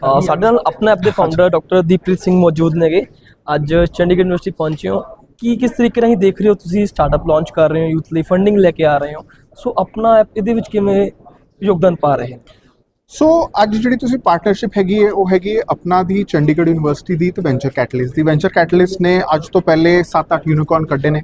ਸਾਡੇ ਨਾਲ ਆਪਣੇ ਐਪ ਦੇ ਫਾਊਂਡਰ ਡਾਕਟਰ ਦੀਪ੍ਰੀਤ ਸਿੰਘ ਮੌਜੂਦ ਨੇਗੇ। ਅੱਜ ਚੰਡੀਗੜ੍ਹ ਯੂਨੀਵਰਸਿਟੀ ਪਹੁੰਚੇ ਹੋ। ਕੀ ਕਿਸ ਤਰੀਕੇ ਨਾਲ ਹੀ ਦੇਖ ਰਹੇ ਹੋ ਤੁਸੀਂ ਸਟਾਰਟਅਪ ਲਾਂਚ ਕਰ ਰਹੇ ਹੋ ਯੂਥ ਲਈ ਫੰਡਿੰਗ ਲੈ ਕੇ ਆ ਰਹੇ ਹੋ? ਸੋ ਆਪਣਾ ਐਪ ਇਹਦੇ ਵਿੱਚ ਕਿਵੇਂ ਯੋਗਦਾਨ ਪਾ ਰਹੇ ਹੋ? ਸੋ ਅੱਜ ਜਿਹੜੀ ਤੁਸੀਂ ਪਾਰਟਨਰਸ਼ਿਪ ਹੈਗੀ ਹੈ ਉਹ ਹੈਗੀ ਹੈ ਆਪਣਾ ਦੀ ਚੰਡੀਗੜ੍ਹ ਯੂਨੀਵਰਸਿਟੀ ਦੀ ਤੇ ਵੈਂਚਰ ਕੈਟਲਿਸਟ ਦੀ। ਵੈਂਚਰ ਕੈਟਲਿਸਟ ਨੇ ਅੱਜ ਤੋਂ ਪਹਿਲੇ 7-8 ਯੂਨੀਕੌਰਨ ਕੱਢੇ ਨੇ।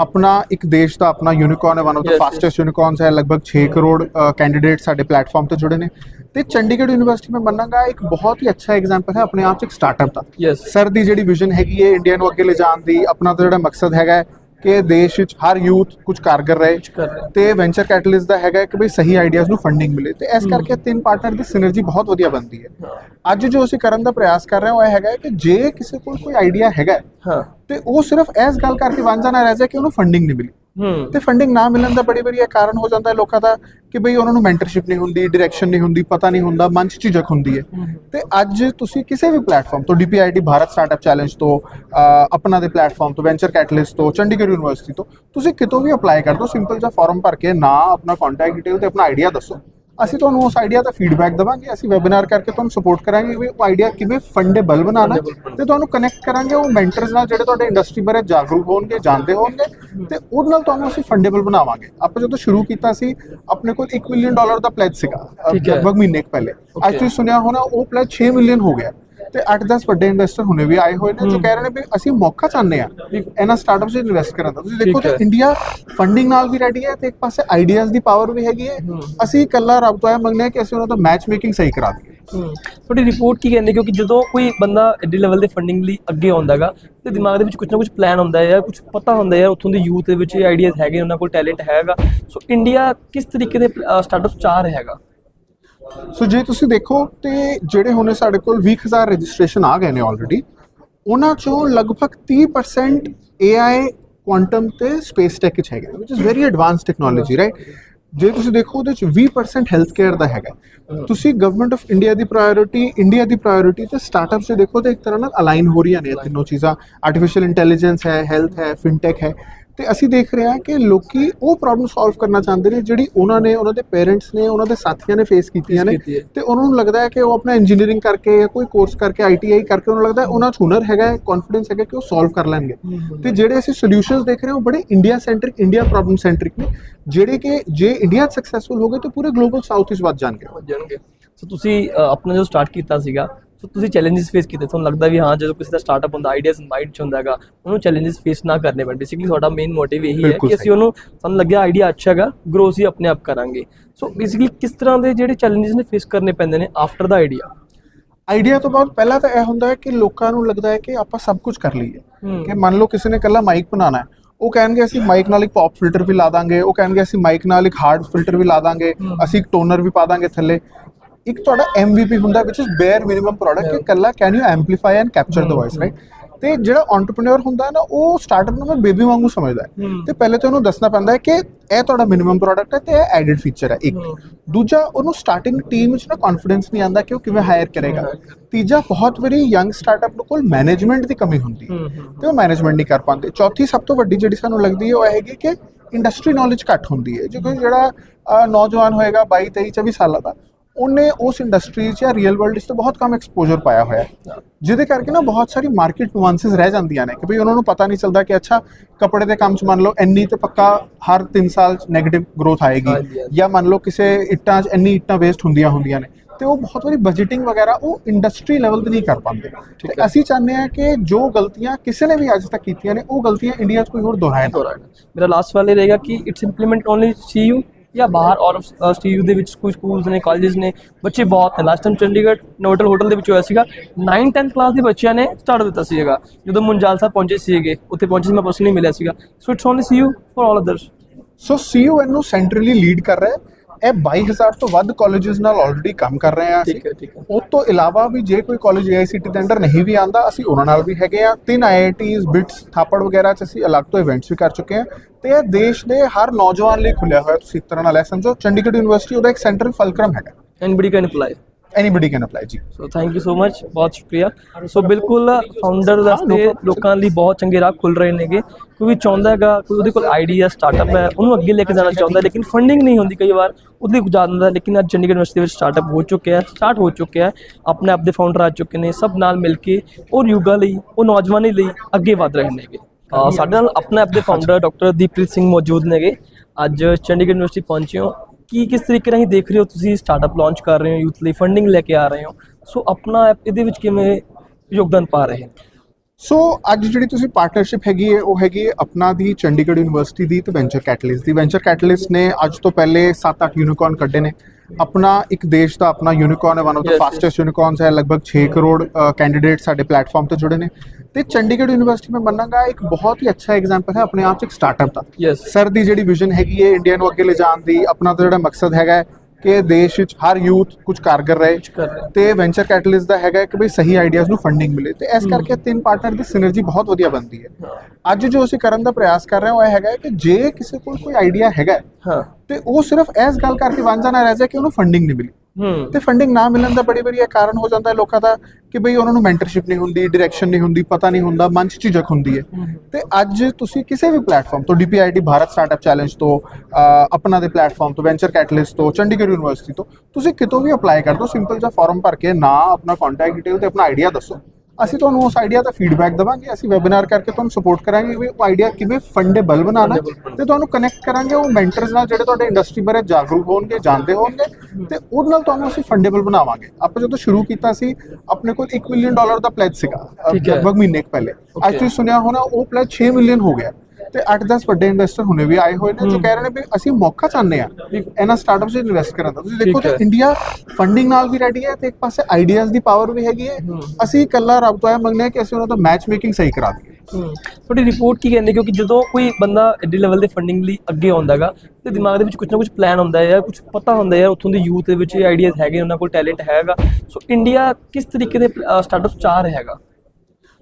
ਆਪਣਾ ਇੱਕ ਦੇਸ਼ ਦਾ ਆਪਣਾ ਯੂਨੀਕੌਰਨ ਹੈ one of the. Fastest unicorns ਹੈ ਲਗਭਗ 6 ਕਰੋੜ ਕੈਂਡੀਡੇਟ ਸਾਡੇ ਪਲੇਟਫਾਰਮ ਤੇ ਜੁੜੇ ਨੇ। ਤੇ ਚੰਡੀਗੜ੍ਹ ਯੂਨੀਵਰਸਿਟੀ ਮੈਂ ਮੰਨਾਂਗਾ ਇੱਕ ਬਹੁਤ ਹੀ ਅੱਛਾ ਐਗਜ਼ਾਮਪਲ ਹੈ ਆਪਣੇ ਆਪ ਚ ਇੱਕ ਸਟਾਰਟਅਪ ਦਾ। ਸਰ ਦੀ ਜਿਹੜੀ ਵਿਜ਼ਨ ਹੈਗੀ ਹੈ ਇੰਡੀਆ ਨੂੰ ਅੱਗੇ ਲੈ ਜਾਣ ਦੀ ਆਪਣਾ ਤਾਂ ਜਿਹੜਾ ਮਕਸਦ ਹੈਗਾ ਕਿ ਦੇਸ਼ ਵਿੱਚ ਹਰ ਯੂਥ ਕੁਝ ਕਾਰਗਰ ਰਹੇ ਤੇ ਵੈਂਚਰ ਕੈਟਲਿਸਟ ਦਾ ਹੈਗਾ ਕਿ ਬਈ ਸਹੀ ਆਈਡੀਆਜ਼ ਨੂੰ ਫੰਡਿੰਗ ਮਿਲੇ। ਤੇ ਇਸ ਕਰਕੇ ਤਿੰਨ ਪਾਰਟਨਰ ਦੀ ਸਿਨਰਜੀ ਬਹੁਤ ਵਧੀਆ ਬਣਦੀ ਹੈ। ਅੱਜ ਜੋ ਅਸੀਂ ਕਰਨ ਦਾ ਪ੍ਰਯਾਸ ਕਰ ਰਹੇ ਹਾਂ ਉਹ ਇਹ ਹੈਗਾ ਕਿ ਜੇ ਕਿਸੇ ਕੋਲ ਕੋਈ ਆਈਡੀਆ ਹੈਗਾ ਤੇ ਉਹ ਸਿਰਫ ਇਸ ਗੱਲ ਕਰਕੇ ਵਾਂਝਾ ਨਾ ਰਹਿ ਜਾਏ ਕਿ ਉਹਨੂੰ ਫੰਡਿੰਗ ਨਹੀਂ ਮਿਲੀ। ਤੇ ਫੰਡਿੰਗ ਨਾ ਮਿਲਣ ਦਾ ਬੜੀ ਵਾਰੀ ਇਹ ਕਾਰਨ ਹੋ ਜਾਂਦਾ ਹੈ ਲੋਕਾਂ ਦਾ ਕਿ ਬਈ ਉਹਨਾਂ ਨੂੰ ਮੈਂਟਰਸ਼ਿਪ ਨਹੀਂ ਹੁੰਦੀ ਡਾਇਰੈਕਸ਼ਨ ਨਹੀਂ ਹੁੰਦੀ ਪਤਾ ਨਹੀਂ ਹੁੰਦਾ ਮਨ 'ਚ ਝਿਜਕ ਹੁੰਦੀ ਹੈ। ਤੇ ਅੱਜ ਤੁਸੀਂ ਕਿਸੇ ਵੀ ਪਲੇਟਫਾਰਮ ਤੋਂ DPIIT ਭਾਰਤ ਸਟਾਰਟਅਪ ਚੈਲੰਜ ਤੋਂ ਆਪਣਾ ਦੇ ਪਲੇਟਫਾਰਮ ਤੋਂ ਵੈਂਚਰ ਕੈਟਲਿਸਟ ਤੋਂ ਚੰਡੀਗੜ੍ਹ ਯੂਨੀਵਰਸਿਟੀ ਤੋਂ ਤੁਸੀਂ ਕਿਤੋਂ ਵੀ ਅਪਲਾਈ ਕਰ ਦਿਓ ਸਿੰਪਲ ਜਿਹਾ ਫਾਰਮ ਭਰ ਕੇ ਨਾ ਆਪਣਾ ਕੰਟੈਕਟ ਡਿਟੇਲ ਤੇ ਆਪਣਾ ਆਈਡੀਆ ਦੱਸੋ। ਅਸੀਂ ਤੁਹਾਨੂੰ ਉਸ ਆਈਡੀਆ ਦਾ ਫੀਡਬੈਕ ਦੇਵਾਂਗੇ ਅਸੀਂ ਵੈਬਿਨਾਰ ਕਰਕੇ ਤੁਹਾਨੂੰ ਸਪੋਰਟ ਕਰਾਂਗੇ ਵੀ ਉਹ ਆਈਡੀਆ ਕਿਵੇਂ ਫੰਡੇਬਲ ਬਣਾਉਣਾ ਤੇ ਤੁਹਾਨੂੰ ਕਨੈਕਟ ਕਰਾਂਗੇ ਉਹ ਮੈਂਟਰਸ ਨਾਲ ਜਿਹੜੇ ਤੁਹਾਡੇ ਇੰਡਸਟਰੀ ਬਾਰੇ ਜਾਗਰੂਕ ਹੋਣਗੇ ਜਾਣਦੇ ਹੋਣਗੇ ਤੇ ਉਹਦੇ ਨਾਲ ਤੁਹਾਨੂੰ ਅਸੀਂ ਫੰਡੇਬਲ ਬਣਾਵਾਂਗੇ ਆਪਾਂ ਜਦੋਂ ਸ਼ੁਰੂ ਕੀਤਾ ਸੀ ਆਪਣੇ ਕੋਲ 1 ਮਿਲੀਅਨ ਡਾਲਰ ਦਾ ਪਲੇਜ ਸੀਗਾ। ਲਗਭਗ ਮਹੀਨੇ ਪਹਿਲੇ ਅੱਜ. ਤੁਸੀਂ ਸੁਣਿਆ ਹੋਣਾ ਉਹ ਪਲੇਜ 6 ਮਿਲੀਅਨ ਹੋ ਗਿਆ ਤੇ 8-10 ਵੱਡੇ ਇਨਵੈਸਟਰ ਹੁਣੇ ਵੀ ਆਏ ਹੋਏ ਨੇ ਜੋ ਕਹਿ ਰਹੇ ਨੇ ਵੀ ਅਸੀਂ ਮੌਕਾ ਚਾਹੁੰਦੇ ਆ ਇਹਨਾਂ ਸਟਾਰਟਅਪਸ 'ਚ ਇਨਵੈਸਟ ਕਰਨ ਦਾ। ਤੁਸੀਂ ਦੇਖੋ। ਤੇ ਇੰਡੀਆ ਫੰਡਿੰਗ ਨਾਲ ਵੀ ਰੈਡੀ ਹੈ ਤੇ ਇੱਕ ਪਾਸੇ ਆਈਡੀਆਜ਼ ਦੀ ਪਾਵਰ ਵੀ ਹੈਗੀ ਹੈ। ਅਸੀਂ ਇਕੱਲਾ ਰੱਬ ਤੋਂ ਇਹ ਮੰਗਦੇ ਹਾਂ ਕਿ ਅਸੀਂ ਉਹਨਾਂ ਦਾ ਮੈਚ ਮੇਕਿੰਗ ਸਹੀ ਕਰਾ ਦਈਏ। ਤੁਹਾਡੀ ਰਿਪੋਰਟ ਕੀ ਕਹਿੰਦੀ? ਕਿਉਂਕਿ ਜਦੋਂ ਕੋਈ ਬੰਦਾ ਐਡੀ ਲੈਵਲ ਦੇ ਫੰਡਿੰਗ ਲਈ ਅੱਗੇ ਆਉਂਦਾਗਾ ਤੇ ਦਿਮਾਗ ਦੇ ਵਿੱਚ ਕੁਝ ਨਾ ਕੁਝ ਪਲਾਨ ਹੁੰਦਾ ਹੈ ਜਾਂ ਕੁਝ ਪਤਾ ਹੁੰਦਾ ਹੈ ਉੱਥੋਂ ਦੀ ਯੂਥ ਦੇ ਵਿੱਚ ਆਈਡੀਆਜ਼ ਹੈਗੇ ਉਹਨਾਂ ਕੋਲ ਟੈਲੈਂਟ ਹੈਗਾ। ਸੋ ਇੰਡੀਆ ਕਿਸ ਤਰੀਕੇ ਦੇ ਸਟਾਰਟਅਪ ਚਾਹ ਰਿਹਾ ਹੈਗਾ? ਸੋ ਜੇ ਤੁਸੀਂ ਦੇਖੋ ਤੇ ਜਿਹੜੇ ਹੁਣੇ ਸਾਡੇ ਕੋਲ 20000 ਰਜਿਸਟ੍ਰੇਸ਼ਨ ਆ ਗਏ ਨੇ ਆਲਰੇਡੀ ਉਹਨਾਂ ਚੋਂ ਲਗਭਗ 30% AI ਕੁਆਂਟਮ ਤੇ ਸਪੇਸ ਟੈਕ ਵਿੱਚ ਹੈਗੇ which is very advance technology right ਜੇ ਤੁਸੀਂ ਦੇਖੋ ਉਹਦੇ ਚ 20% ਹੈਲਥ ਕੇਅਰ ਦਾ ਹੈਗਾ। ਤੁਸੀਂ ਗਵਰਨਮੈਂਟ ਆਫ ਇੰਡੀਆ ਦੀ ਪ੍ਰਾਇੋਰਟੀ ਇੰਡੀਆ ਦੀ ਪ੍ਰਾਇੋਰਟੀ ਤੇ ਸਟਾਰਟਅਪਸ 'ਚ ਦੇਖੋ ਤੇ ਇੱਕ ਤਰ੍ਹਾਂ ਨਾਲ ਅਲਾਈਨ ਹੋ ਰਹੀਆਂ ਨੇ ਤਿੰਨੋਂ ਚੀਜ਼ਾਂ। ਆਰਟੀਫੀਸ਼ੀਅਲ ਇੰਟੈਲੀਜੈਂਸ ਹੈ ਹੈਲਥ ਹੈ ਫਿਨਟੈਕ ਹੈ। ਤੇ ਅਸੀਂ ਦੇਖ ਰਹੇ ਹਾਂ ਕਿ ਲੋਕੀ ਉਹ ਪ੍ਰੋਬਲਮ ਸੋਲਵ ਕਰਨਾ ਚਾਹੁੰਦੇ ਨੇ ਜਿਹੜੀ ਉਹਨਾਂ ਨੇ ਉਹਨਾਂ ਦੇ ਪੇਰੈਂਟਸ ਨੇ ਉਹਨਾਂ ਦੇ ਸਾਥੀਆਂ ਨੇ ਫੇਸ ਕੀਤੀਆਂ ਨੇ। ਤੇ ਉਹਨਾਂ ਨੂੰ ਲੱਗਦਾ ਹੈ ਕਿ ਉਹ ਆਪਣਾ ਇੰਜੀਨੀਅਰਿੰਗ ਕਰਕੇ ਜਾਂ ਕੋਈ ਕੋਰਸ ਕਰਕੇ ਆਈਟੀਆਈ ਕਰਕੇ ਉਹਨਾਂ ਨੂੰ ਲੱਗਦਾ ਹੈ ਉਹਨਾਂ 'ਚ ਹੁਨਰ ਹੈਗਾ ਹੈ ਕੌਨਫੀਡੈਂਸ ਹੈਗਾ ਕਿ ਉਹ ਸੋਲਵ ਕਰ ਲੈਣਗੇ। ਤੇ ਜਿਹੜੇ ਅਸੀਂ ਸੋਲੂਸ਼ਨਸ ਦੇਖ ਰਹੇ ਹਾਂ ਉਹ ਬੜੇ India centric India problem centric ਨੇ। ਜਿਹੜੇ ਕਿ ਜੇ ਇੰਡੀਆ ਸਕਸੈਸਫੁਲ ਹੋ ਗਏ ਤਾਂ ਪੂਰੇ ਗਲੋਬਲ ਸਾਊਥ ਵਿੱਚ ਵੱਧ ਜਾਣਗੇ। ਸੋ ਤੁਸੀਂ ਆਪਣਾ ਜੋ ਸਟਾਰਟ ਕੀਤਾ ਸੀਗਾ ਸੋ ਤੁਸੀਂ ਚੈਲੰਜਸ ਫੇਸ ਕੀਤੇ। ਤੁਹਾਨੂੰ ਲੱਗਦਾ ਵੀ ਹਾਂ ਜਦੋਂ ਕਿਸੇ ਦਾ ਸਟਾਰਟਅਪ ਹੁੰਦਾ ਆਈਡੀਆਜ਼ ਮਾਈਂਡ ਚ ਹੁੰਦਾ ਹੈਗਾ ਉਹਨੂੰ ਚੈਲੰਜਸ ਫੇਸ ਨਾ ਕਰਨੇ ਪੈਣ। ਬੇਸਿਕਲੀ ਤੁਹਾਡਾ ਮੇਨ ਮੋਟਿਵ ਇਹੀ ਹੈ ਕਿ ਅਸੀਂ ਉਹਨੂੰ ਸਾਨੂੰ ਲੱਗਿਆ ਆਈਡੀਆ ਅੱਛਾ ਹੈਗਾ ਗਰੋ ਅਸੀਂ ਆਪਣੇ ਆਪ ਕਰਾਂਗੇ। ਸੋ ਬੇਸਿਕਲੀ ਕਿਸ ਤਰ੍ਹਾਂ ਦੇ ਜਿਹੜੇ ਚੈਲੰਜਸ ਨੇ ਫੇਸ ਕਰਨੇ ਪੈਂਦੇ ਨੇ ਆਫਟਰ ਦਾ ਆਈਡੀਆ ਆਈਡੀਆ ਤੋਂ ਬਾਅਦ ਪਹਿਲਾਂ ਤਾਂ ਇਹ ਹੁੰਦਾ ਹੈ ਕਿ ਲੋਕਾਂ ਨੂੰ ਲੱਗਦਾ ਹੈ ਕਿ ਆਪਾਂ ਸਭ ਕੁਝ ਕਰ ਲਈਏ। ਕਿ ਮੰਨ ਲਓ ਕਿਸੇ ਨੇ ਇਕੱਲਾ ਮਾਈਕ ਬਣਾਉਣਾ ਹੈ। ਉਹ ਕਹਿਣਗੇ ਅਸੀਂ ਮਾਈਕ ਨਾਲ ਇੱਕ ਪੌਪ ਫਿਲਟਰ ਵੀ ਲਾ ਦਾਂਗੇ। ਉਹ ਕਹਿਣਗੇ ਅਸੀਂ ਮਾਈਕ ਨਾਲ ਇੱਕ ਹਾਰਡ ਫਿਲਟਰ ਵੀ ਲਾ ਦਾਂਗੇ। ਅਸੀਂ ਇੱਕ ਟੋਨਰ ਵੀ ਪਾ ਦਾਂਗੇ ਥੱਲੇ। ਇੱਕ ਤੁਹਾਡਾ MVP ਹੁੰਦਾ which is bare minimum product ਕਿ ਇਕੱਲਾ can you amplify and capture the voice right ਤੇ ਜਿਹੜਾ ਐਂਟਰਪ੍ਰੀਨਿਓਰ ਹੁੰਦਾ ਨਾ ਉਹ ਸਟਾਰਟਅਪ ਨੂੰ ਮੈਂ ਬੇਬੀ ਵਾਂਗੂ ਸਮਝਦਾ ਹੈ। ਹੂੰ। ਤੇ ਪਹਿਲੇ ਤਾਂ ਉਹਨੂੰ ਦੱਸਣਾ ਪੈਂਦਾ ਹੈ ਕਿ ਇਹ ਤੁਹਾਡਾ ਮਿਨੀਮਮ ਪ੍ਰੋਡਕਟ ਹੈ ਤੇ ਇਹ ਐਡਿਡ ਫੀਚਰ ਹੈ ਇੱਕ। ਦੂਜਾ ਉਹਨੂੰ ਸਟਾਰਟਿੰਗ ਟੀਮ ਵਿੱਚ ਨਾ ਕੌਨਫੀਡੈਂਸ ਨਹੀਂ ਆਂਦਾ ਕਿ ਉਹ ਕਿਵੇਂ ਹਾਇਰ ਕਰੇਗਾ। ਤੀਜਾ ਬਹੁਤ ਵਾਰੀ ਯੰਗ ਸਟਾਰਟਅਪ ਨੂੰ ਕੋਲ ਮੈਨੇਜਮੈਂਟ ਦੀ ਕਮੀ ਹੁੰਦੀ ਹੈ। ਤੇ ਉਹ ਮੈਨੇਜਮੈਂਟ ਨਹੀਂ ਕਰ ਪਾਉਂਦੇ। ਚੌਥੀ ਸਭ ਤੋਂ ਵੱਡੀ ਜਿਹੜੀ ਸਾਨੂੰ ਲੱਗਦੀ ਹੈ ਉਹ ਇਹ ਹੈਗੀ ਕਿ ਇੰਡਸਟਰੀ ਨੌਲੇਜ ਘੱਟ ਹੁੰਦੀ ਹੈ। ਕੋਈ ਜਿਹੜਾ ਨੌਜਵਾਨ ਹੋਏਗਾ 22 23 24 ਸਾਲਾਂ ਦਾ ਉਹਨੇ ਉਸ ਇੰਡਸਟਰੀ 'ਚ ਜਾਂ ਰੀਅਲ ਵਰਲਡ 'ਚ ਤਾਂ ਬਹੁਤ ਕਮ ਐਕਸਪੋਜ਼ਰ ਪਾਇਆ ਹੋਇਆ ਹੈ। ਜਿਹਦੇ ਕਰਕੇ ਨਾ ਬਹੁਤ ਸਾਰੀ ਮਾਰਕੀਟ ਨੁਆਂਸਸ ਰਹਿ ਜਾਂਦੀਆਂ ਨੇ ਕਿ ਭਈ ਉਹਨਾਂ ਨੂੰ ਪਤਾ ਨਹੀਂ ਚੱਲਦਾ ਕਿ ਅੱਛਾ ਕੱਪੜੇ ਦੇ ਕੰਮ 'ਚ ਮੰਨ ਲਓ ਇੰਨੀ ਤੇ ਪੱਕਾ ਹਰ 3 ਸਾਲ 'ਚ 네ਗੇਟਿਵ ਗਰੋਥ ਆਏਗੀ। ਜਾਂ ਮੰਨ ਲਓ ਕਿਸੇ ਇੱਟਾਂ 'ਚ ਇੰਨੀ ਇੱਟਾਂ ਵੇਸਟ ਹੁੰਦੀਆਂ ਹੁੰਦੀਆਂ ਨੇ ਤੇ ਉਹ ਬਹੁਤ ਵਾਰੀ ਬਜਟਿੰਗ ਵਗੈਰਾ ਉਹ ਇੰਡਸਟਰੀ ਲੈਵਲ ਤੇ ਨਹੀਂ ਕਰ ਪਾਉਂਦੇ। ਤੇ। ਅਸੀਂ ਚਾਹੁੰਦੇ ਹਾਂ ਕਿ ਜੋ ਗਲਤੀਆਂ ਕਿਸੇ ਨੇ ਵੀ ਅੱਜ ਤੱਕ ਕੀਤੀਆਂ ਨੇ ਉਹ ਗਲਤੀਆਂ ਇੰਡੀਆ 'ਚ ਕੋਈ ਹੋਰ ਦੁਹਰਾਏ ਨਾ। ਮੇਰਾ ਲਾਸਟ ਸਵਾਲ ਇਹ ਰਹੇਗਾ ਕਿ ਇਟਸ ਇੰਪਲੀਮੈਂਟ ਓਨਲੀ ਸੀਯੂ ਜਾਂ ਬਾਹਰ ਔਰ ਸੀਯੂ ਦੇ ਵਿੱਚ ਕੋਈ ਸਕੂਲਸ ਨੇ ਕਾਲਜਸ ਨੇ, ਬੱਚੇ ਬਹੁਤ ਨੇ। ਲਾਸਟ ਟਾਈਮ ਚੰਡੀਗੜ੍ਹ ਨੋਟਲ ਹੋਟਲ ਦੇ ਵਿੱਚ ਹੋਇਆ ਸੀਗਾ। 9 10th ਕਲਾਸ ਦੇ ਬੱਚਿਆਂ ਨੇ ਸਟਾਰਟ ਦਿੱਤਾ ਸੀਗਾ ਜਦੋਂ ਮੁੰਜਾਲ ਸਾਹਿਬ ਪਹੁੰਚੇ ਸੀਗੇ ਉੱਥੇ ਪਹੁੰਚੇ ਸੀ, ਮੈਂ ਪਰਸਨਲੀ ਮਿਲਿਆ ਸੀਗਾ। So it's only CU for all others so CUN ਨੂੰ ਸੈਂਟਰਲੀ ਲੀਡ ਕਰ ਰਿਹਾ ਹੈ। ਇਹ 22000 ਤੋਂ ਵੱਧ ਕਾਲਜਸ ਨਾਲ ਆਲਰੇਡੀ ਕੰਮ ਕਰ ਰਹੇ ਅਸੀਂ। ਠੀਕ ਹੈ ਠੀਕ ਹੈ। ਉਸ ਤੋਂ ਇਲਾਵਾ ਵੀ ਜੇ ਕੋਈ ਕਾਲਜ AICTE ਦੇ ਅੰਡਰ ਨਹੀਂ ਵੀ ਆਂਦਾ ਅਸੀਂ ਉਹਨਾਂ ਨਾਲ ਵੀ ਹੈਗੇ ਆ ਤਿੰਨ IITs ਬਿਟਸ ਥਾਪੜ ਵਗੈਰਾ ਚ ਅਸੀਂ ਅਲੱਗ ਤੋਂ ਇਵੈਂਟਸ ਵੀ ਕਰ ਚੁੱਕੇ ਹਾਂ। ਤੇ ਇਹ ਦੇਸ਼ ਦੇ ਹਰ ਨੌਜਵਾਨ ਲਈ ਖੁੱਲਿਆ ਹੋਇਆ ਤੁਸੀਂ ਇੱਕ ਤਰ੍ਹਾਂ ਨਾਲ ਇਹ ਸਮਝੋ ਚੰਡੀਗੜ੍ਹ ਯੂਨੀਵਰਸਿਟੀ ਉਹਦਾ ਇੱਕ ਸੈਂਟਰਲ ਫਲਕਰਮ ਹੈਗਾ। Anybody can apply anybody can apply ji so thank you so much ਬਹੁਤ ਸ਼ੁਕਰੀਆ ਸੋ ਬਿਲਕੁਲ ਫਾਊਂਡਰ ਵਾਸਤੇ ਲੋਕਾਂ ਲਈ ਬਹੁਤ ਚੰਗੇ ਰਾਹ ਖੁੱਲ ਰਹੇ ਨੇਗੇ ਕੋਈ ਵੀ ਚਾਹੁੰਦਾ ਹੈਗਾ ਕੋਈ ਉਹਦੇ ਕੋਲ ਆਈਡੀਆ ਸਟਾਰਟਅਪ ਹੈ ਉਹਨੂੰ ਅੱਗੇ ਲੈ ਕੇ ਜਾਣਾ ਚਾਹੁੰਦਾ ਲੇਕਿਨ ਫੰਡਿੰਗ ਨਹੀਂ ਹੁੰਦੀ ਕਈ ਵਾਰ ਉਹਦੇ ਲਈ ਗੁਜ਼ਾਰ ਦਿੰਦਾ ਲੇਕਿਨ ਅੱਜ ਚੰਡੀਗੜ੍ਹ ਯੂਨੀਵਰਸਿਟੀ ਵਿੱਚ ਸਟਾਰਟਅਪ ਹੋ ਚੁੱਕਿਆ ਹੈ ਸਟਾਰਟ ਹੋ ਚੁੱਕਿਆ ਹੈ ਆਪਣੇ ਆਪ ਦੇ ਫਾਊਂਡਰ ਆ ਚੁੱਕੇ ਨੇ ਸਭ ਨਾਲ ਮਿਲ ਕੇ ਉਹ ਯੁੱਗਾਂ ਲਈ ਉਹ ਨੌਜਵਾਨੀ ਲਈ ਅੱਗੇ ਵਧ ਰਹੇ ਨੇਗੇ ਸਾਡੇ ਨਾਲ ਆਪਣੇ ਆਪ ਦੇ ਫਾਊਂਡਰ ਡਾਕਟਰ ਦੀਪ੍ਰੀਤ ਸਿੰਘ ਮੌਜੂਦ ਨੇਗੇ ਅੱਜ ਚੰਡੀਗੜ੍ਹ ਯੂਨੀਵਰਸਿਟੀ ਪਹੁੰਚੇ ਹੋ ਕੀ, ਕਿਸ ਤਰੀਕੇ ਨਾਲ ਦੇਖ ਰਹੇ ਹੋ ਤੁਸੀਂ ਸਟਾਰਟਅਪ ਲਾਂਚ ਕਰ ਰਹੇ ਹੋ ਯੂਥ ਲਈ ਫੰਡਿੰਗ ਲੈ ਕੇ ਆ ਰਹੇ ਹੋ? ਸੋ ਆਪਣਾ ਇਹਦੇ ਵਿੱਚ ਕਿਵੇਂ ਯੋਗਦਾਨ ਪਾ ਰਹੇ ਹੋ? ਸੋ ਅੱਜ ਜਿਹੜੀ ਤੁਸੀਂ ਪਾਰਟਨਰਸ਼ਿਪ ਹੈਗੀ ਹੈ ਉਹ ਹੈਗੀ ਹੈ ਆਪਣਾ ਦੀ ਚੰਡੀਗੜ੍ਹ ਯੂਨੀਵਰਸਿਟੀ ਦੀ ਤੇ ਵੈਂਚਰ ਕੈਟਲਿਸਟ ਦੀ। ਵੈਂਚਰ ਕੈਟਲਿਸਟ ਨੇ ਅੱਜ ਤੋਂ ਪਹਿਲੇ 7-8 ਯੂਨੀਕੌਰਨ ਕੱਢੇ ਨੇ। ਆਪਣਾ ਇੱਕ ਦੇਸ਼ ਦਾ ਆਪਣਾ ਯੂਨੀਕੌਰਨ ਹੈ one of the. Fastest unicorns ਹੈ ਲਗਭਗ 6 ਕਰੋੜ ਕੈਂਡੀਡੇਟ ਸਾਡੇ ਪਲੇਟਫਾਰਮ ਤੇ ਜੁੜੇ ਨੇ। ਤੇ ਚੰਡੀਗੜ੍ਹ ਯੂਨੀਵਰਸਿਟੀ ਮੈਂ ਮੰਨਾਂਗਾ ਇੱਕ ਬਹੁਤ ਹੀ ਅੱਛਾ ਐਗਜ਼ਾਮਪਲ ਹੈ ਆਪਣੇ ਆਪ ਚ ਇੱਕ ਸਟਾਰਟਅਪ ਦਾ। ਸਰ ਦੀ ਜਿਹੜੀ ਵਿਜ਼ਨ ਹੈਗੀ ਹੈ ਇੰਡੀਆ ਨੂੰ ਅੱਗੇ ਲੈ ਜਾਣ ਦੀ ਆਪਣਾ ਤਾਂ ਜਿਹੜਾ ਮਕਸਦ ਹੈਗਾ ਕਿ ਦੇਸ਼ ਵਿੱਚ ਹਰ ਯੂਥ ਕੁਝ ਕਾਰਗਰ ਰਹੇ। ਤੇ ਵੈਂਚਰ ਕੈਟਲਿਸਟ ਦਾ ਹੈਗਾ ਕਿ ਬਈ ਸਹੀ ਆਈਡੀਆਜ਼ ਨੂੰ ਫੰਡਿੰਗ ਮਿਲੇ। ਤੇ ਇਸ ਕਰਕੇ ਤਿੰਨ ਪਾਰਟਨਰ ਦੀ ਸਿਨਰਜੀ ਬਹੁਤ ਵਧੀਆ ਬਣਦੀ ਹੈ। ਅੱਜ ਜੋ ਅਸੀਂ ਕਰਨ ਦਾ ਪ੍ਰਯਾਸ ਕਰ ਰਹੇ ਹਾਂ ਉਹ ਇਹ ਹੈਗਾ ਕਿ ਜੇ ਕਿਸੇ ਕੋਲ ਕੋਈ ਆਈਡੀਆ ਹੈਗਾ ਤੇ ਉਹ ਸਿਰਫ ਇਸ ਗੱਲ ਕਰਕੇ ਵਾਂਝਾ ਨਾ ਰਹਿ ਜਾਏ ਕਿ ਉਹਨੂੰ ਫੰਡਿੰਗ ਨਹੀਂ ਮਿਲੀ। ਤੇ ਫੰਡਿੰਗ ਨਾ ਮਿਲਣ ਦਾ ਬੜੀ ਵਾਰੀ ਇਹ ਕਾਰਨ ਹੋ ਜਾਂਦਾ ਹੈ ਲੋਕਾਂ ਦਾ ਕਿ ਬਈ ਉਹਨਾਂ ਨੂੰ ਮੈਂਟਰਸ਼ਿਪ ਨਹੀਂ ਹੁੰਦੀ ਡਾਇਰੈਕਸ਼ਨ ਨਹੀਂ ਹੁੰਦੀ ਪਤਾ ਨਹੀਂ ਹੁੰਦਾ ਮਨ 'ਚ ਝਿਜਕ ਹੁੰਦੀ ਹੈ। ਤੇ ਅੱਜ ਤੁਸੀਂ ਕਿਸੇ ਵੀ ਪਲੇਟਫਾਰਮ ਤੋਂ DPIIT ਭਾਰਤ ਸਟਾਰਟਅਪ ਚੈਲੰਜ ਤੋਂ ਆਪਣਾ ਦੇ ਪਲੇਟਫਾਰਮ ਤੋਂ ਵੈਂਚਰ ਕੈਟਲਿਸਟ ਤੋਂ ਚੰਡੀਗੜ੍ਹ ਯੂਨੀਵਰਸਿਟੀ ਤੋਂ ਤੁਸੀਂ ਕਿਤੋਂ ਵੀ ਅਪਲਾਈ ਕਰ ਦਿਓ ਸਿੰਪਲ ਜਿਹਾ ਫਾਰਮ ਭਰ ਕੇ ਨਾ ਆਪਣਾ ਕੰਟੈਕਟ ਡਿਟੇਲ ਤੇ ਆਪਣਾ ਆਈਡੀਆ ਦੱਸੋ। ਅਸੀਂ ਤੁਹਾਨੂੰ ਉਸ ਆਈਡੀਆ ਦਾ ਫੀਡਬੈਕ ਦਵਾਂਗੇ ਅਸੀਂ ਵੈਬਿਨਾਰ ਕਰਕੇ ਤੁਹਾਨੂੰ ਸਪੋਰਟ ਕਰਾਂਗੇ ਵੀ ਉਹ ਆਈਡੀਆ ਕਿਵੇਂ ਫੰਡੇਬਲ ਬਣਾਉਣਾ ਤੇ ਤੁਹਾਨੂੰ ਕਨੈਕਟ ਕਰਾਂਗੇ ਉਹ ਮੈਂਟਰਸ ਨਾਲ ਜਿਹੜੇ ਤੁਹਾਡੇ ਇੰਡਸਟਰੀ ਬਾਰੇ ਜਾਗਰੂਕ ਹੋਣਗੇ ਜਾਣਦੇ ਹੋਣਗੇ ਤੇ ਉਹਦੇ ਨਾਲ ਤੁਹਾਨੂੰ ਅਸੀਂ ਫੰਡੇਬਲ ਬਣਾਵਾਂਗੇ ਆਪਾਂ ਜਦੋਂ ਸ਼ੁਰੂ ਕੀਤਾ ਸੀ ਆਪਣੇ ਕੋਲ 1 ਮਿਲੀਅਨ ਡਾਲਰ ਦਾ ਪਲੇਜ ਸੀਗਾ। ਲਗਭਗ ਮਹੀਨੇ ਪਹਿਲੇ ਅੱਜ. ਤੁਸੀਂ ਸੁਣਿਆ ਹੋਣਾ ਉਹ ਪਲੇਜ 6 ਮਿਲੀਅਨ ਹੋ ਗਿਆ ਤੇ 8-10 ਵੱਡੇ ਇਨਵੈਸਟਰ ਹੁਣੇ ਵੀ ਆਏ ਹੋਏ ਨੇ ਜੋ ਕਹਿ ਰਹੇ ਨੇ ਵੀ ਅਸੀਂ ਮੌਕਾ ਚਾਹੁੰਦੇ ਆ ਇਹਨਾਂ ਸਟਾਰਟਅਪਸ 'ਚ ਇਨਵੈਸਟ ਕਰਨ ਦਾ। ਤੁਸੀਂ ਦੇਖੋ ਹੈ। ਇੰਡੀਆ ਫੰਡਿੰਗ ਨਾਲ ਵੀ ਰੈਡੀ ਹੈ ਤੇ ਇੱਕ ਪਾਸੇ ਆਈਡੀਆਜ਼ ਦੀ ਪਾਵਰ ਵੀ ਹੈਗੀ ਹੈ। ਅਸੀਂ ਇਕੱਲਾ ਰੱਬ ਤੋਂ ਇਹ ਮੰਗਦੇ ਹਾਂ ਕਿ ਅਸੀਂ ਉਹਨਾਂ ਦਾ ਮੈਚ ਮੇਕਿੰਗ ਸਹੀ ਕਰਾ ਦਈਏ। ਤੁਹਾਡੀ ਰਿਪੋਰਟ ਕੀ ਕਹਿੰਦੀ? ਕਿਉਂਕਿ ਜਦੋਂ ਕੋਈ ਬੰਦਾ ਐਡੀ ਲੈਵਲ ਦੇ ਫੰਡਿੰਗ ਲਈ ਅੱਗੇ ਆਉਂਦਾਗਾ ਤੇ ਦਿਮਾਗ ਦੇ ਵਿੱਚ ਕੁਝ ਨਾ ਕੁਝ ਪਲਾਨ ਹੁੰਦਾ ਹੈ ਜਾਂ ਕੁਝ ਪਤਾ ਹੁੰਦਾ ਹੈ ਉੱਥੋਂ ਦੀ ਯੂਥ ਦੇ ਵਿੱਚ ਆਈਡੀਆਜ਼ ਹੈਗੇ ਉਹਨਾਂ ਕੋਲ ਟੈਲੈਂਟ ਹੈਗਾ। ਸੋ ਇੰਡੀਆ ਕਿਸ ਤਰੀਕੇ ਦੇ ਸਟਾਰਟਅਪ ਚਾਹ ਰਿਹਾ ਹੈਗਾ?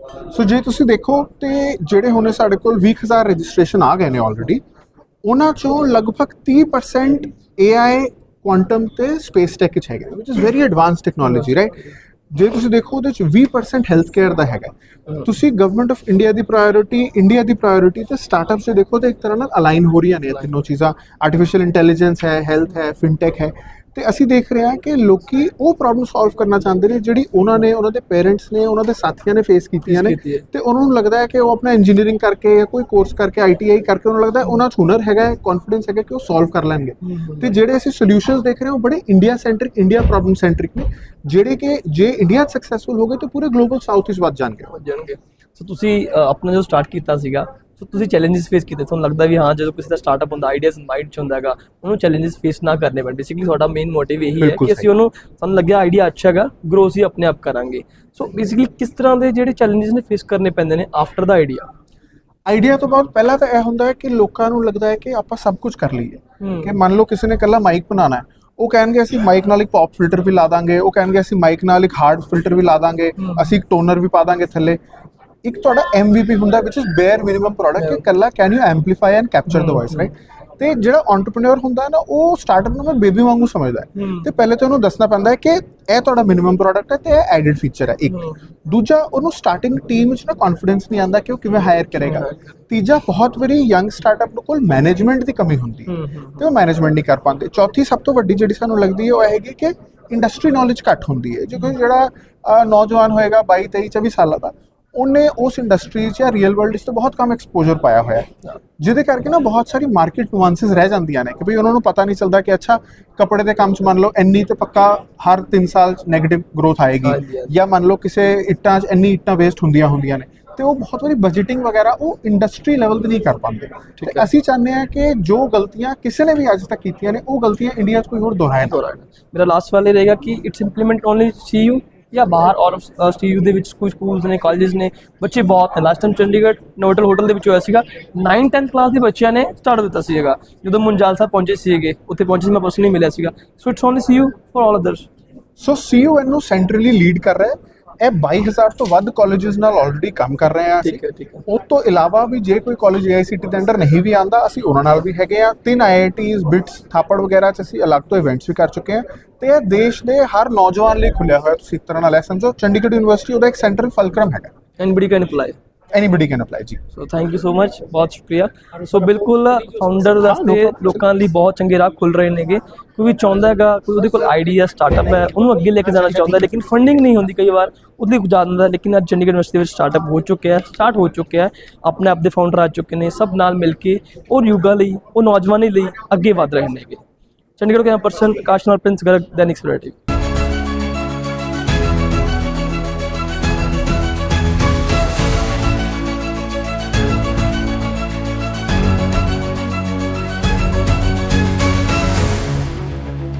ਸੋ ਜੇ ਤੁਸੀਂ ਦੇਖੋ ਤੇ ਜਿਹੜੇ ਹੁਣੇ ਸਾਡੇ ਕੋਲ 20000 ਰਜਿਸਟ੍ਰੇਸ਼ਨ ਆ ਗਏ ਨੇ ਆਲਰੇਡੀ ਉਹਨਾਂ ਚੋਂ ਲਗਭਗ 30% AI ਕੁਆਂਟਮ ਤੇ ਸਪੇਸ ਟੈਕ ਵਿੱਚ ਹੈਗੇ which is very advance technology right ਜੇ ਤੁਸੀਂ ਦੇਖੋ ਉਹਦੇ ਚ 20% ਹੈਲਥ ਕੇਅਰ ਦਾ ਹੈਗਾ। ਤੁਸੀਂ ਗਵਰਨਮੈਂਟ ਆਫ ਇੰਡੀਆ ਦੀ ਪ੍ਰਾਇੋਰਟੀ ਇੰਡੀਆ ਦੀ ਪ੍ਰਾਇੋਰਟੀ ਤੇ ਸਟਾਰਟਅਪਸ 'ਚ ਦੇਖੋ ਤੇ ਇੱਕ ਤਰ੍ਹਾਂ ਨਾਲ ਅਲਾਈਨ ਹੋ ਰਹੀਆਂ ਨੇ ਤਿੰਨੋਂ ਚੀਜ਼ਾਂ। ਆਰਟੀਫੀਸ਼ੀਅਲ ਇੰਟੈਲੀਜੈਂਸ ਹੈ ਹੈਲਥ ਹੈ ਫਿਨਟੈਕ ਹੈ। ਤੇ ਅਸੀਂ ਦੇਖ ਰਹੇ ਹਾਂ ਕਿ ਲੋਕੀ ਉਹ ਪ੍ਰੋਬਲਮ ਸੋਲਵ ਕਰਨਾ ਚਾਹੁੰਦੇ ਨੇ ਜਿਹੜੀ ਉਹਨਾਂ ਨੇ ਉਹਨਾਂ ਦੇ ਪੇਰੈਂਟਸ ਨੇ ਉਹਨਾਂ ਦੇ ਸਾਥੀਆਂ ਨੇ ਫੇਸ ਕੀਤੀਆਂ ਨੇ। ਤੇ ਉਹਨਾਂ ਨੂੰ ਲੱਗਦਾ ਹੈ ਕਿ ਉਹ ਆਪਣਾ ਇੰਜੀਨੀਅਰਿੰਗ ਕਰਕੇ ਜਾਂ ਕੋਈ ਕੋਰਸ ਕਰਕੇ ਆਈਟੀਆਈ ਕਰਕੇ ਉਹਨਾਂ ਨੂੰ ਲੱਗਦਾ ਹੈ ਉਹਨਾਂ 'ਚ ਹੁਨਰ ਹੈਗਾ ਹੈ ਕੌਨਫੀਡੈਂਸ ਹੈਗਾ ਕਿ ਉਹ ਸੋਲਵ ਕਰ ਲੈਣਗੇ। ਤੇ ਜਿਹੜੇ ਅਸੀਂ ਸੋਲੂਸ਼ਨਸ ਦੇਖ ਰਹੇ ਹਾਂ ਉਹ ਬੜੇ India centric India problem centric ਨੇ ਜਿਹੜੇ ਕਿ ਜੇ ਇੰਡੀਆ ਸਕਸੈਸਫੁਲ ਹੋ ਗਏ ਤਾਂ ਪੂਰੇ ਗਲੋਬਲ ਸਾਊਥ ਵਿੱਚ ਵੱਧ ਜਾਣਗੇ। ਸੋ ਤੁਸੀਂ ਆਪਣਾ ਜੋ ਸਟਾਰਟ ਕੀਤਾ ਸੀਗਾ ਸੋ ਤੁਸੀਂ ਚੈਲੰਜਸ ਫੇਸ ਕੀਤੇ। ਤੁਹਾਨੂੰ ਲੱਗਦਾ ਵੀ ਹਾਂ ਜਦੋਂ ਕਿਸੇ ਦਾ ਸਟਾਰਟਅਪ ਹੁੰਦਾ ਆਈਡੀਆਜ਼ ਮਾਈਂਡ ਚ ਹੁੰਦਾ ਹੈਗਾ ਉਹਨੂੰ ਚੈਲੰਜਸ ਫੇਸ ਨਾ ਕਰਨੇ ਪੈਣ। ਬੇਸਿਕਲੀ ਤੁਹਾਡਾ ਮੇਨ ਮੋਟਿਵ ਇਹੀ ਹੈ ਕਿ ਅਸੀਂ ਉਹਨੂੰ ਸਾਨੂੰ ਲੱਗਿਆ ਆਈਡੀਆ ਅੱਛਾ ਹੈਗਾ ਗਰੋ ਅਸੀਂ ਆਪਣੇ ਆਪ ਕਰਾਂਗੇ। ਸੋ ਬੇਸਿਕਲੀ ਕਿਸ ਤਰ੍ਹਾਂ ਦੇ ਜਿਹੜੇ ਚੈਲੰਜਸ ਨੇ ਫੇਸ ਕਰਨੇ ਪੈਂਦੇ ਨੇ ਆਫਟਰ ਦਾ ਆਈਡੀਆ ਆਈਡੀਆ ਤੋਂ ਬਾਅਦ ਪਹਿਲਾਂ ਤਾਂ ਇਹ ਹੁੰਦਾ ਹੈ ਕਿ ਲੋਕਾਂ ਨੂੰ ਲੱਗਦਾ ਹੈ ਕਿ ਆਪਾਂ ਸਭ ਕੁਝ ਕਰ ਲਈਏ। ਕਿ ਮੰਨ ਲਓ ਕਿਸੇ ਨੇ ਕੱਲਾ ਮਾਈਕ ਬਣਾਉਣਾ ਹੈ। ਉਹ ਕਹਿਣਗੇ ਅਸੀਂ ਮਾਈਕ ਨਾਲ ਇੱਕ ਪੌਪ ਫਿਲਟਰ ਵੀ ਲਾ ਦਾਂਗੇ। ਉਹ ਕਹਿਣਗੇ ਅਸੀਂ ਮਾਈਕ ਨਾਲ ਇੱਕ ਹਾਰਡ ਫਿਲਟਰ ਵੀ ਲਾ ਦਾਂਗੇ। ਅਸੀਂ ਇੱਕ ਟੋਨਰ ਵੀ ਪਾ ਦਾਂਗੇ ਥੱਲੇ। ਇੱਕ ਤੁਹਾਡਾ MVP ਹੁੰਦਾ which is bare minimum product ਕਿ ਕੱਲਾ can you amplify and capture the voice right ਤੇ ਜਿਹੜਾ ਐਂਟਰਪ੍ਰੀਨਿਓਰ ਹੁੰਦਾ ਨਾ ਉਹ ਸਟਾਰਟਅਪ ਨੂੰ ਮੈਂ ਬੇਬੀ ਵਾਂਗੂ ਸਮਝਦਾ ਹੈ। ਹੂੰ। ਤੇ ਪਹਿਲੇ ਤਾਂ ਉਹਨੂੰ ਦੱਸਣਾ ਪੈਂਦਾ ਹੈ ਕਿ ਇਹ ਤੁਹਾਡਾ ਮਿਨੀਮਮ ਪ੍ਰੋਡਕਟ ਹੈ ਤੇ ਇਹ ਐਡਿਡ ਫੀਚਰ ਹੈ ਇੱਕ। ਹੂੰ। ਦੂਜਾ ਉਹਨੂੰ ਸਟਾਰਟਿੰਗ ਟੀਮ ਵਿੱਚ ਨਾ ਕੌਨਫੀਡੈਂਸ ਨਹੀਂ ਆਂਦਾ ਕਿ ਉਹ ਕਿਵੇਂ ਹਾਇਰ ਕਰੇਗਾ। ਤੀਜਾ ਬਹੁਤ ਵਾਰੀ ਯੰਗ ਸਟਾਰਟਅਪ ਨੂੰ ਕੋਲ ਮੈਨੇਜਮੈਂਟ ਦੀ ਕਮੀ ਹੁੰਦੀ ਹੈ। ਤੇ ਉਹ ਮੈਨੇਜਮੈਂਟ ਨਹੀਂ ਕਰ ਪਾਉਂਦੇ। ਚੌਥੀ ਸਭ ਤੋਂ ਵੱਡੀ ਜਿਹੜੀ ਸਾਨੂੰ ਲੱਗਦੀ ਹੈ ਉਹ ਇਹ ਹੈਗੀ ਕਿ ਇੰਡਸਟਰੀ ਨੌਲੇਜ ਘੱਟ ਹੁੰਦੀ ਹੈ। ਕੋਈ ਜਿਹੜਾ ਨੌਜਵਾਨ ਹੋਏਗਾ 22 23 24 ਸਾਲਾਂ ਦਾ ਉਹਨੇ ਉਸ ਇੰਡਸਟਰੀ 'ਚ ਜਾਂ ਰੀਅਲ ਵਰਲਡ 'ਚ ਤਾਂ ਬਹੁਤ ਕਮ ਐਕਸਪੋਜ਼ਰ ਪਾਇਆ ਹੋਇਆ ਹੈ। ਜਿਹਦੇ ਕਰਕੇ ਨਾ ਬਹੁਤ ਸਾਰੀ ਮਾਰਕੀਟ ਨੁਆਂਸਸ ਰਹਿ ਜਾਂਦੀਆਂ ਨੇ ਕਿ ਭਈ ਉਹਨਾਂ ਨੂੰ ਪਤਾ ਨਹੀਂ ਚੱਲਦਾ ਕਿ ਅੱਛਾ ਕੱਪੜੇ ਦੇ ਕੰਮ 'ਚ ਮੰਨ ਲਓ ਇੰਨੀ ਤੇ ਪੱਕਾ ਹਰ 3 ਸਾਲ 'ਚ 네ਗੇਟਿਵ ਗਰੋਥ ਆਏਗੀ। ਜਾਂ ਮੰਨ ਲਓ ਕਿਸੇ ਇੱਟਾਂ 'ਚ ਇੰਨੀ ਇੱਟਾਂ ਵੇਸਟ ਹੁੰਦੀਆਂ ਹੁੰਦੀਆਂ ਨੇ ਤੇ ਉਹ ਬਹੁਤ ਵਾਰੀ ਬਜਟਿੰਗ ਵਗੈਰਾ ਉਹ ਇੰਡਸਟਰੀ ਲੈਵਲ ਤੇ ਨਹੀਂ ਕਰ ਪਾਉਂਦੇ। ਤੇ। ਅਸੀਂ ਚਾਹੁੰਦੇ ਹਾਂ ਕਿ ਜੋ ਗਲਤੀਆਂ ਕਿਸੇ ਨੇ ਵੀ ਅੱਜ ਤੱਕ ਕੀਤੀਆਂ ਨੇ ਉਹ ਗਲਤੀਆਂ ਇੰਡੀਆ 'ਚ ਕੋਈ ਹੋਰ ਦੁਹਰਾਏ ਨਾ। ਮੇਰਾ ਲਾਸਟ ਸਵਾਲ ਇਹ ਰਹੇਗਾ ਕਿ ਇਟਸ ਇੰਪਲੀਮੈਂਟ ਓਨਲੀ ਸੀਯੂ ਜਾਂ ਬਾਹਰ ਔਰ ਸੀਯੂ ਦੇ ਵਿੱਚ ਕੋਈ ਸਕੂਲਸ ਨੇ ਕਾਲਜਸ ਨੇ, ਬੱਚੇ ਬਹੁਤ ਨੇ। ਲਾਸਟ ਟਾਈਮ ਚੰਡੀਗੜ੍ਹ ਨੋਟਲ ਹੋਟਲ ਦੇ ਵਿੱਚ ਹੋਇਆ ਸੀਗਾ। 9 10th ਕਲਾਸ ਦੇ ਬੱਚਿਆਂ ਨੇ ਸਟਾਰਟ ਦਿੱਤਾ ਸੀਗਾ। ਜਦੋਂ ਮੁੰਜਾਲ ਸਾਹਿਬ ਪਹੁੰਚੇ ਸੀਗੇ, ਉੱਥੇ ਪਹੁੰਚੇ ਸੀ, ਮੈਂ ਪਰਸਨਲੀ ਮਿਲਿਆ ਸੀਗਾ। So it's only CU for all others so CUN ਨੂੰ ਸੈਂਟਰਲੀ ਲੀਡ ਕਰ ਰਿਹਾ ਹੈ। ਇਹ 22000 ਤੋਂ ਵੱਧ ਕਾਲਜਸ ਨਾਲ ਆਲਰੇਡੀ ਕੰਮ ਕਰ ਰਹੇ ਆ ਅਸੀਂ। ਠੀਕ ਹੈ ਠੀਕ ਹੈ। ਉਸ ਤੋਂ ਇਲਾਵਾ ਵੀ ਜੇ ਕੋਈ ਕਾਲਜ AICTE ਦੇ ਅੰਡਰ ਨਹੀਂ ਵੀ ਆਂਦਾ ਅਸੀਂ ਉਹਨਾਂ ਨਾਲ ਵੀ ਹੈਗੇ ਆ ਤਿੰਨ IITs ਬਿਟਸ ਥਾਪੜ ਵਗੈਰਾ ਚ ਅਸੀਂ ਅਲੱਗ ਤੋਂ ਇਵੈਂਟਸ ਵੀ ਕਰ ਚੁੱਕੇ ਆ ਤੇ ਇਹ ਦੇਸ਼ ਦੇ ਹਰ ਨੌਜਵਾਨ ਲਈ ਖੁੱਲਿਆ ਹੋਇਆ ਤੁਸੀਂ ਇੱਕ ਤਰ੍ਹਾਂ ਨਾਲ ਇਹ ਸਮਝੋ ਚੰਡੀਗੜ੍ਹ ਯੂਨੀਵਰਸਿਟੀ ਉਹਦਾ ਇੱਕ ਸੈਂਟਰਲ ਫਲਕਰਮ ਹੈਗਾ। Anybody can apply anybody can apply ji so thank you so much ਬਹੁਤ ਸ਼ੁਕਰੀਆ ਸੋ ਬਿਲਕੁਲ ਫਾਊਂਡਰ ਵਾਸਤੇ ਲੋਕਾਂ ਲਈ ਬਹੁਤ ਚੰਗੇ ਰਾਹ ਖੁੱਲ ਰਹੇ ਨੇਗੇ ਕੋਈ ਵੀ ਚਾਹੁੰਦਾ ਹੈਗਾ ਕੋਈ ਉਹਦੇ ਕੋਲ ਆਈਡੀਆ ਸਟਾਰਟਅਪ ਹੈ ਉਹਨੂੰ ਅੱਗੇ ਲੈ ਕੇ ਜਾਣਾ ਚਾਹੁੰਦਾ ਲੇਕਿਨ ਫੰਡਿੰਗ ਨਹੀਂ ਹੁੰਦੀ ਕਈ ਵਾਰ ਉਹਦੇ ਲਈ ਗੁਜ਼ਾਰ ਦਿੰਦਾ ਲੇਕਿਨ ਅੱਜ ਚੰਡੀਗੜ੍ਹ ਯੂਨੀਵਰਸਿਟੀ ਵਿੱਚ ਸਟਾਰਟਅਪ ਹੋ ਚੁੱਕਿਆ ਹੈ ਸਟਾਰਟ ਹੋ ਚੁੱਕਿਆ ਹੈ ਆਪਣੇ ਆਪ ਦੇ ਫਾਊਂਡਰ ਆ ਚੁੱਕੇ ਨੇ ਸਭ ਨਾਲ ਮਿਲ ਕੇ ਉਹ ਯੁੱਗਾ ਲਈ ਉਹ ਨੌਜਵਾਨੀ ਲਈ ਅੱਗੇ ਵਧ ਰਹੇ ਨੇਗੇ ਚੰਡੀਗੜ੍ਹ ਕੈਂਪ ਪਰਸਨ ਆਕਾਸ਼ ਨਾਲ ਪ੍ਰਿੰਸ ਗਰਗ ਦੈਨਿਕ ਸਵੇਰਾ